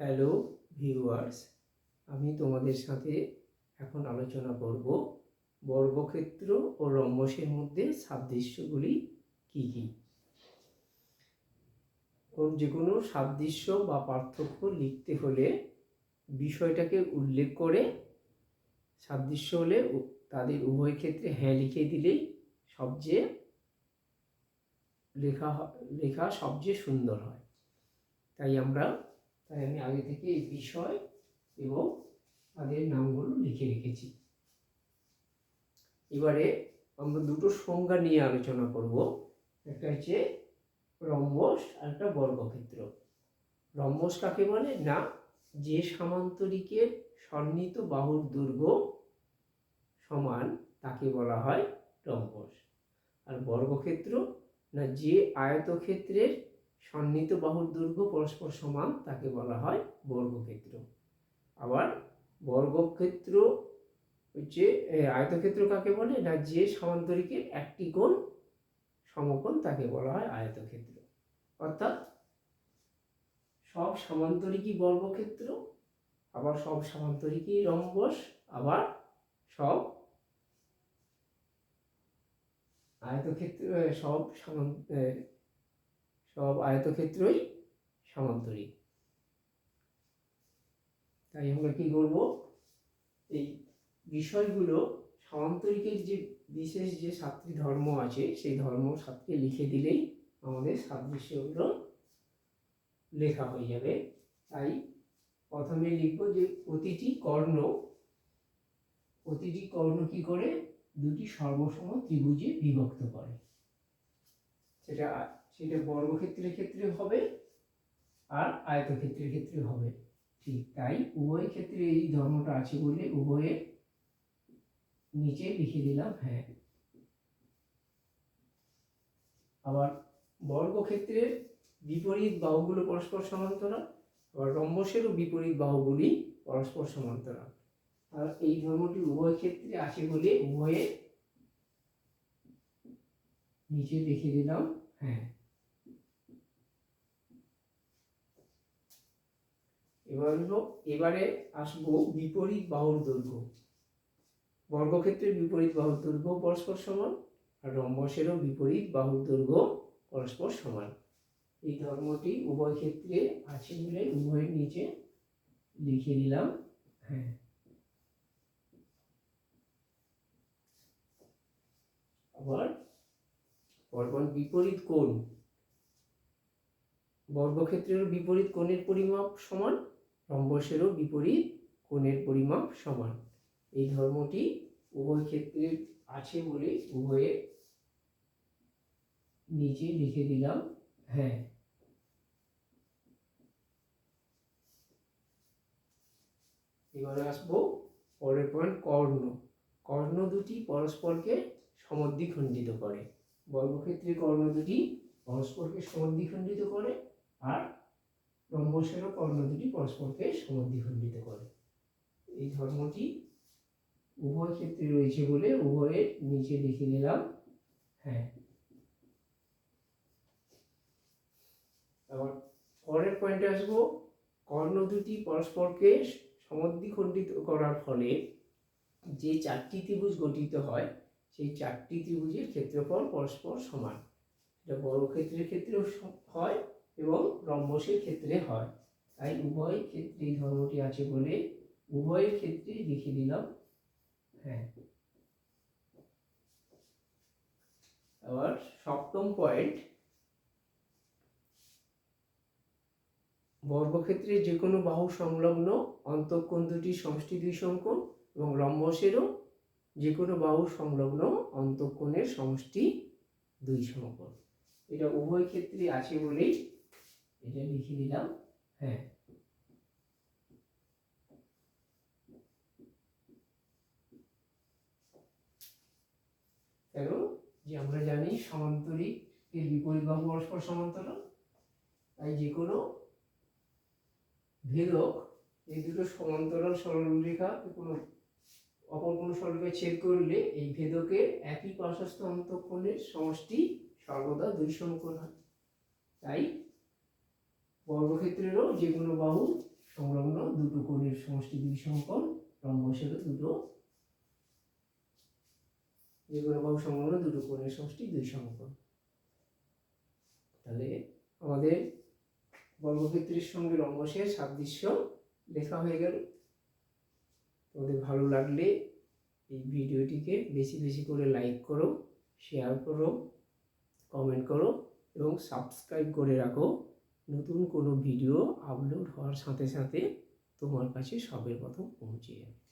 Hello viewers আমি তোমাদের সাথে এখন আলোচনা করব বর্গক্ষেত্র ও রম্বসের মধ্যে সাদৃশ্যগুলি কী কী? যে কোনো সাদৃশ্য বা পার্থক্য লিখতে হলে বিষয়টাকে উল্লেখ করে সাদৃশ্য হলে তাদের উভয় ক্ষেত্রে হ্যাঁ লিখে দিলেই সবচেয়ে লেখা লেখা সবচেয়ে সুন্দর হয়। তাই আমরা তাই আমি আগে থেকে এই বিষয় এবং তাদের নামগুলো লিখে রেখেছি। এবারে আমরা দুটো সংজ্ঞা নিয়ে আলোচনা করব। একটা হচ্ছে রম্বস আর একটা বর্গক্ষেত্র। রম্বস কাকে বলে? না, যে সামান্তরিকের সন্নিহিত বাহুর দৈর্ঘ্য সমান তাকে বলা হয় রম্বস। আর বর্গক্ষেত্র? না, যে আয়তক্ষেত্রের সন্নিহিত বাহুর দৈর্ঘ্য পরস্পর সমান, তাকে বলা হয় বর্গক্ষেত্র। আবার বর্গক্ষেত্র হচ্ছে আয়তক্ষেত্র কাকে বলে? না, যে সমান্তরিকের একটি কোণ সমকোণ, তাকে বলা হয় আয়তক্ষেত্র। অর্থাৎ সব সমান্তরিকই বর্গক্ষেত্র, আবার সব সমান্তরিকই রম্বস, আবার সব আয়তক্ষেত্র সব সমান সব আয়তক্ষেত্রই সমান্তরিক। তাই আমরা কি করব? এই বিষয়গুলো সমান্তরিকের যে বিশেষ যে সাতটি ধর্ম আছে, সেই ধর্ম সাতকে লিখে দিলেই আমাদের সাত সাদৃশ্যগুলো লেখা হয়ে যাবে। তাই প্রথমে লিখব যে প্রতিটি কর্ণ প্রতিটি কর্ণ কি করে? দুটি সর্বসম ত্রিভুজে বিভক্ত করে। সেটা সেটা বর্গক্ষেত্রের ক্ষেত্রে হবে আর আয়তক্ষেত্রের ক্ষেত্রে হবে। ঠিক তাই উভয় ক্ষেত্রে এই ধর্মটা আছে বলে উভয়ের নিচে লিখে দিলাম হ্যাঁ। আবার বর্গক্ষেত্রের বিপরীত বাহুগুলো পরস্পর সমান্তরাল, আবার রম্বসেরও বিপরীত বাহুগুলি পরস্পর সমান্তরাল। আর এই ধর্মটি উভয় ক্ষেত্রে আছে বলে উভয়ের নিচে লিখে দিলাম। হ্যাঁ। এবার হলো এবারে আসব বিপরীত বাহুর দৈর্ঘ্য। বর্গক্ষেত্রের বিপরীত বাহুর দৈর্ঘ্য পরস্পর সমান আর রম্বসেরও বিপরীত বাহুর দৈর্ঘ্য পরস্পর সমান। এই ধর্মটি উভয় ক্ষেত্রে আছে বলে উভয়ের নিচে লিখে দিলাম হ্যাঁ। আবার পরপর বিপরীত কোণ। বর্গক্ষেত্রেরও বিপরীত কোণের পরিমাপ সমান, রম্বসেরও বিপরীত কোণের পরিমাপ সমান। এই ধর্মটি উভয় ক্ষেত্রে আছে বলে উভয়ে নিচে লিখে দিলাম হ্যাঁ। এবারে আসব পরের পয়েন্ট কর্ণ। কর্ণ দুটি পরস্পরকে সমদ্বিখণ্ডিত করে। বর্গক্ষেত্রে কর্ণ দুটি পরস্পরকে সমদ্বিখণ্ডিত করে আর রম্বসেরও কর্ণ দুটি পরস্পরকে সমদ্বিখণ্ডিত করে। এই ধর্মটি উভয় ক্ষেত্রে রয়েছে বলে উভয়ের নিচে লিখে দিলাম হ্যাঁ। আবার পরের পয়েন্টে আসব। কর্ণ দুটি পরস্পরকে সমদ্বিখণ্ডিত করার ফলে যে চারটি ত্রিভুজ গঠিত হয় সেই চারটি ত্রিভুজের ক্ষেত্রফল পরস্পর সমান। এটা বর্গক্ষেত্রের ক্ষেত্রেও হয় এবং রম্বসের ক্ষেত্রে হয়। তাই উভয় ক্ষেত্রে এই ধর্মটি আছে বলে উভয়ের ক্ষেত্রে লিখে দিলাম। হ্যাঁ। আবার সপ্তম পয়েন্ট বর্গক্ষেত্রে যে কোনো বাহু সংলগ্ন অন্তঃকোণ দুটি সমষ্টি দুই সমকোণ এবং রম্বসেরও যে কোনো বাহু সংলগ্ন অন্তঃকোণের সমষ্টি দুই সমকোণ। এটা উভয় ক্ষেত্রে আছে বলেই এটা লিখে দিলাম। হ্যাঁ। কেন যে আমরা জানি সমান্তরিক এর বিপরীত বাহু পরস্পর সমান্তরাল, তাই যে কোনো ভেদক এই দুটো সমান্তরাল সরলরেখা কোনো অপর কোনো সরলরেখা ছেদ করলে এই ভেদকের একই পার্শ্বস্থ অন্তঃকোণের সমষ্টি সর্বদা দুই সমকোণ হয়। তাই বর্গক্ষেত্রেরও যে কোনো বাহু সংলগ্ন দুটো কোণের সমষ্টি দুই সমকোণ রম্বসেরও দুটো যে কোনো বাহু সংলগ্ন দুটো কোণের সমষ্টি দুই সমকোণ। তাহলে আমাদের বর্গক্ষেত্রের সঙ্গে রম্বসের সাদৃশ্য লেখা হয়ে গেল। তোমাদের ভালো লাগলে এই ভিডিওটিকে বেশি বেশি করে লাইক করো শেয়ার করো কমেন্ট করো এবং সাবস্ক্রাইব করে রাখো। নতুন কোনো ভিডিও আপলোড হওয়ার সাথে সাথে তোমার কাছে সবের প্রথম পৌঁছে যাবে।